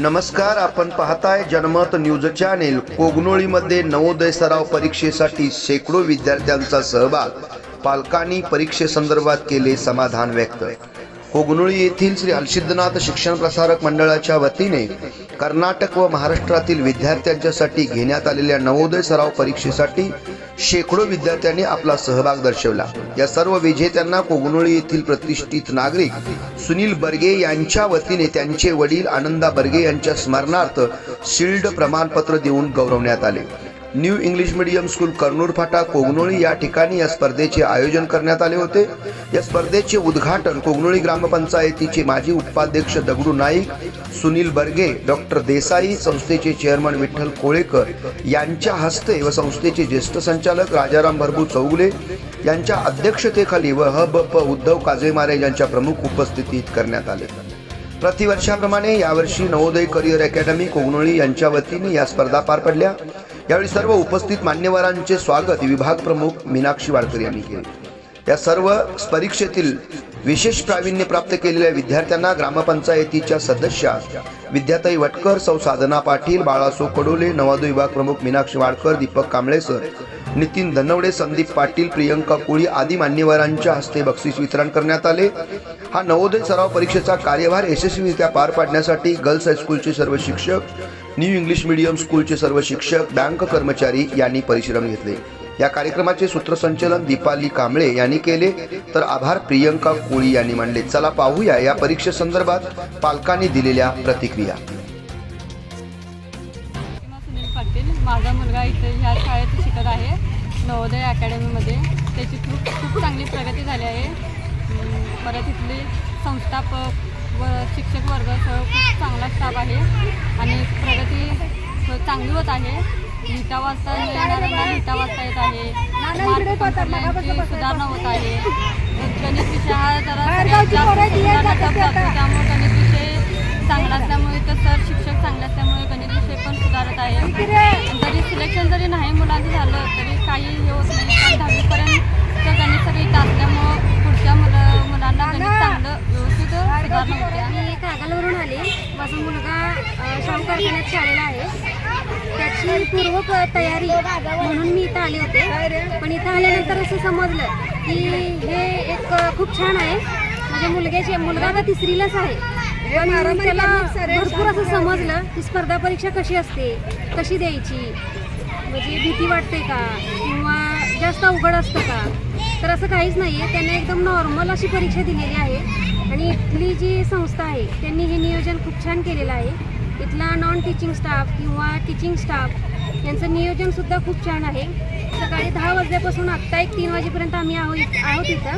नमस्कार आपण पाहताय जनमत न्यूज चॅनेल. कोगनोळीमध्ये नवोदय सराव परीक्षेसाठी शेकडो विद्यार्थ्यांचा सहभाग. पालकांनी परीक्षेसंदर्भात केले समाधान व्यक्त. कोगनोळी येथील श्री हलसिद्धनाथ शिक्षण प्रसारक मंडळाच्या वतीने कर्नाटक व महाराष्ट्रातील विद्यार्थ्यांच्यासाठी घेण्यात आलेल्या नवोदय सराव परीक्षेसाठी शेकडो विद्यार्थ्यांनी आपला सहभाग दर्शवला. या सर्व विजेत्यांना कोगनोळी येथील प्रतिष्ठित नागरिक सुनील बर्गे यांच्या वतीने त्यांचे वडील आनंदा बर्गे यांच्या स्मरणार्थ शिल्ड प्रमाणपत्र देऊन गौरवण्यात आले. New English medium school Karnur Phata Kognoli या ठिकाणी या स्पर्धेचे आयोजन करण्यात आले होते. या स्पर्धेचे उद्घाटन कोगनोळी ग्रामपंचायतीचे माजी उपाध्यक्ष दगडू नाईक सुनील बर्गे डॉक्टर देसाई संस्थेचे चेअरमन विठ्ठल कोळेकर यांच्या हस्ते व संस्थेचे ज्येष्ठ संचालक राजाराम भरभू चौगुले यांच्या अध्यक्षतेखाली व ह ब प उद्धव काजेमारे यांच्या प्रमुख उपस्थितीत करण्यात आले. प्रतिवर्षाप्रमाणे यावर्षी नवोदय करिअर अकॅडमी कोगनोळी यांच्या वतीने या स्पर्धा पार पडल्या. यावेळी सर्व उपस्थित मान्यवरांचे स्वागत विभाग प्रमुख मीनाक्षी वाडकर यांनी केले. या सर्व परीक्षेतील विशेष प्रावीण्य प्राप्त केलेल्या विद्यार्थ्यांना ग्रामपंचायतीच्या सदस्या विद्याताई वटकर सौ साधना पाटील बाळासो कडोले नवोदय विभाग प्रमुख मीनाक्षी वाडकर दीपक कांबळे सर नितीन धनवडे संदीप पाटील प्रियंका कोळी आदी मान्यवरांच्या हस्ते बक्षीस वितरण करण्यात आले. हा नवोदय सराव परीक्षेचा कार्यभार यशस्वीरित्या पार पाडण्यासाठी गर्ल्स हायस्कूलचे सर्व शिक्षक न्यू इंग्लिश मीडियम स्कूलचे सर्व शिक्षक बँक कर्मचारी यांनी परिश्रम घेतले. या कार्यक्रमाचे सूत्रसंचलन दीपाली कांबळे यांनी केले. तर आभार प्रियंका कोळी यांनी मांडले. चला पाहूया या परीक्षेसंदर्भात पालकांनी दिलेल्या प्रतिक्रिया. पाटील माझा मुलगा इथे ह्या शाळेत शिकत आहे नवोदय अकॅडमीमध्ये. त्याची खूप खूप चांगली प्रगती झाली आहे. परत इथले संस्थापक व शिक्षक वर्ग खूप चांगला स्टाफ आहे आणि प्रगती चांगली होत आहे. लिहिता वाचता येणाऱ्यांना लिहिता वाचता येत आहे. मार्क सुधारणा होत आहे. गणित विषय हा जरा त्यामुळे गणित विषय चांगला असल्यामुळे तर सर शिक्षक चांगले असल्यामुळे गणित विषय पण सुधारत आहे आणि जरी सिलेक्शन जरी नाही मुलांचं झालं तरी काही हे होत नाही कारण दहावीपर्यंत गणित सगळी इथं असल्यामुळं पुढच्या मुलं मुलांना गणित चांगलं व्यवस्थित सुधारणा होते मी कागलवरून आले. माझा मुलगा अ, शाहू कारखान्यात शाळेला आहे. त्याची पूर्व तयारी म्हणून मी इथं आले होते. पण इथं आल्यानंतर असं समजलं की हे एक खूप छान आहे. म्हणजे मुलग्याची मुलगा आता तिसरीलाच आहे. पण त्याला भरपूर असं समजलं की स्पर्धा परीक्षा कशी असते कशी द्यायची म्हणजे भीती वाटते का किंवा जास्त अवघड असतं का? तर असं काहीच नाही आहे त्यांनी एकदम नॉर्मल अशी परीक्षा दिलेली आहे. आणि इथली जी संस्था आहे त्यांनी हे नियोजन खूप छान केलेलं आहे. इथला नॉन टीचिंग स्टाफ किंवा टीचिंग स्टाफ यांचं नियोजनसुद्धा खूप छान आहे. सकाळी दहा वाजल्यापासून आत्ता एक तीन वाजेपर्यंत आम्ही आहोत आहोत इथं.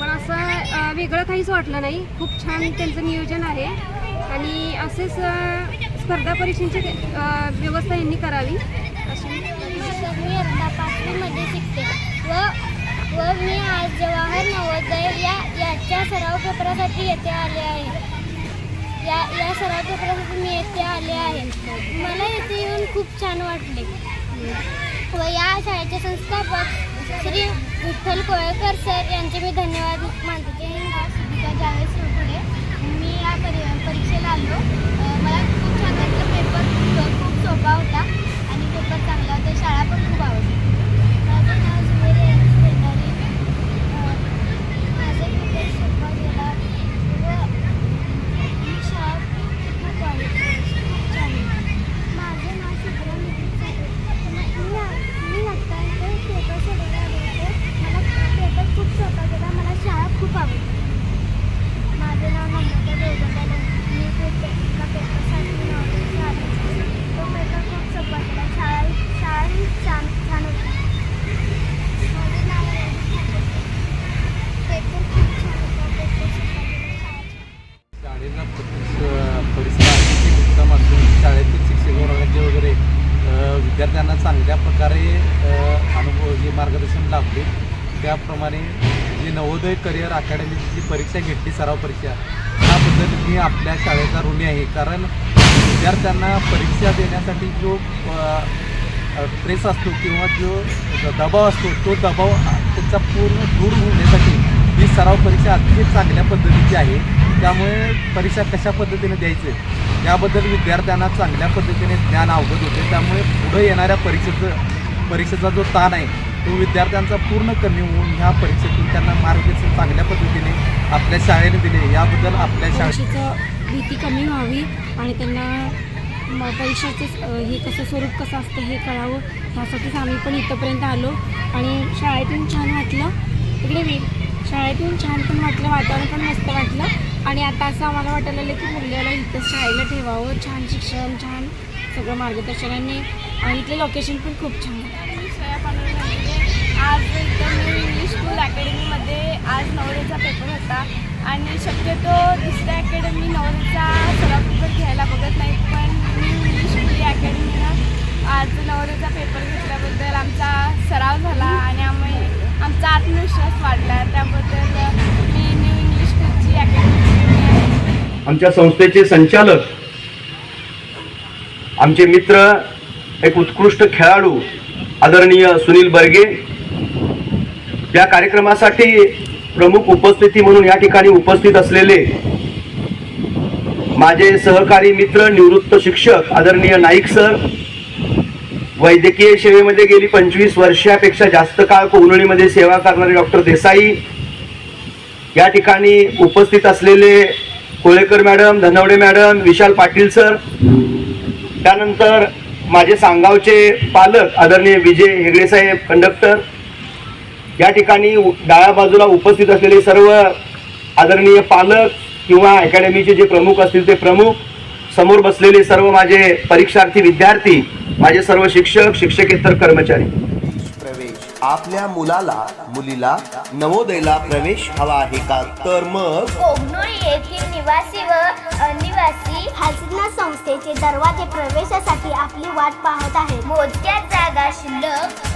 पण असं वेगळं काहीच वाटलं नाही. खूप छान त्यांचं नियोजन आहे. आणि असेच स्पर्धा परीक्षांची व्यवस्था यांनी करावी. अशी मी पाचवीमध्ये शिकते. व व मी आज जवाहर नवोदय या याच्या सराव पेपरासाठी येथे आले आहे. या या सराव पेपरासाठी मी येथे आले आहे. मला येथे येऊन खूप छान वाटले. व या शाळेचे संस्थापक श्री विठ्ठल कोळेकर सर यांचे मी धन्यवाद मानते. जय हिंद नाव सुधिका जावेद सुरपुडे मी या परी परीक्षेला आलो. मला खूप छान वाटलं. पेपर खूप खूप सोपा होता आणि पेपर चांगला होता. शाळा पण खूप आवडली माझं नाव जुबेर यांची पेटारी माझा पेपर सोपा गेला व ही शाळा खूप आवडली खूप छान होती. माझं नाव शुभ्रा मित्र मी मी आत्ता इथे पेपर सोडवला आले होते मला पेपर खूप सोपा गेला मला शाळा खूप आवडली माझं नाव नम्रता देवगंडा मी पेपरला पेपरसाठी नॉलेज आले तो पेपर खूप सोपा गेला शाळा शाळाही छान छान होती माझं नाव रेणू ठाकरे. पेपर खूप छान होता पेपर सोपा गेला शाळा शाळेचा प- परिसर अतिशय उत्तम असून शाळेतील शिक्षक वर्गाचे वगैरे अ, विद्यार्थ्यांना चांगल्या प्रकारे अ, अनुभव जे मार्गदर्शन लाभले. त्याप्रमाणे जी नवोदय करिअर अकॅडमीची जी परीक्षा घेतली सराव परीक्षा त्याबद्दल मी आपल्या शाळेचा ऋणी आहे. कारण विद्यार्थ्यांना परीक्षा देण्यासाठी जो प्रेस असतो किंवा जो दबाव असतो तो दबाव त्याचा पूर्ण दूर होण्यासाठी ही सराव परीक्षा अतिशय चांगल्या पद्धतीची आहे. त्यामुळे परीक्षा कशा पद्धतीने द्यायचं? याबद्दल विद्यार्थ्यांना चांगल्या पद्धतीने ज्ञान अवगत होते. त्यामुळे पुढे येणाऱ्या परीक्षेचं परीक्षेचा जो ताण आहे तो विद्यार्थ्यांचा पूर्ण कमी होऊन ह्या परीक्षेतून त्यांना मार्गदर्शन चांगल्या पद्धतीने आपल्या शाळेने दिले. याबद्दल आपल्या शाळेचं भीती कमी व्हावी आणि त्यांना परीक्षेचं हे कसं स्वरूप कसं असतं हे कळावं ह्यासाठीच आम्ही पण इथंपर्यंत आलो. आणि शाळेतून छान वाटलं. इकडे शाळेतून छान पण वाटलं वातावरण पण मस्त वाटलं. आणि आता असं आम्हाला वाटायला लागलं की मुलग्याला इथं शाळेला ठेवावं. छान शिक्षण छान सगळं मार्गदर्शनाने आणि इथलं लोकेशन पण खूप छान आज मी इंग्लिश स्कूल अकॅडमीमध्ये आज नवरेचा पेपर होता. आणि शक्यतो दुसऱ्या अकॅडमी नवरेचा सराव पेपर घ्यायला बघत नाहीत पण मी इंग्लिश स्कूल या अकॅडमीनं आज नवरेचा पेपर घेतल्याबद्दल आमचा सराव झाला आणि आम्ही आमचा आत्मविश्वास वाढला. त्याबद्दल मी न्यू इंग्लिश स्कूलची अकॅडमी आमच्या संस्थेचे संचालक आमचे मित्र एक उत्कृष्ट खेळाडू आदरणीय सुनील बर्गे या कार्यक्रमासाठी प्रमुख उपस्थिती म्हणून या ठिकाणी उपस्थित असलेले माझे सहकारी मित्र निवृत्त शिक्षक आदरणीय नाईक सर वैद्यकीय सेवेमध्ये गेली पंचवीस वर्षापेक्षा जास्त काळ कोवनळीमध्ये सेवा करणारे डॉक्टर देसाई या ठिकाणी उपस्थित असलेले Kolekar madam Dhanawade madam Vishal Patil sir त्यानंतर माझे सांगावचे पालक आदरणीय विजय हेगडे साहेब कंडक्टर या ठिकाणी डाव्या बाजूला उपस्थित असलेले सर्व आदरणीय पालक किंवा अकॅडमीचे जे प्रमुख असतील ते प्रमुख समोर बसलेले सर्व माझे परीक्षार्थी विद्यार्थी माझे सर्व शिक्षक शिक्षकेतर कर्मचारी. प्रवेश. आपल्या मुलाला मुलीला नवोदयला प्रवेश हवा आहे का? तर मग? येथील निवासी व अनिवासी हसना संस्थेचे दरवाजे प्रवेशासाठी आपली वाट पाहत आहेत. मोजक्या जागा शिल्लक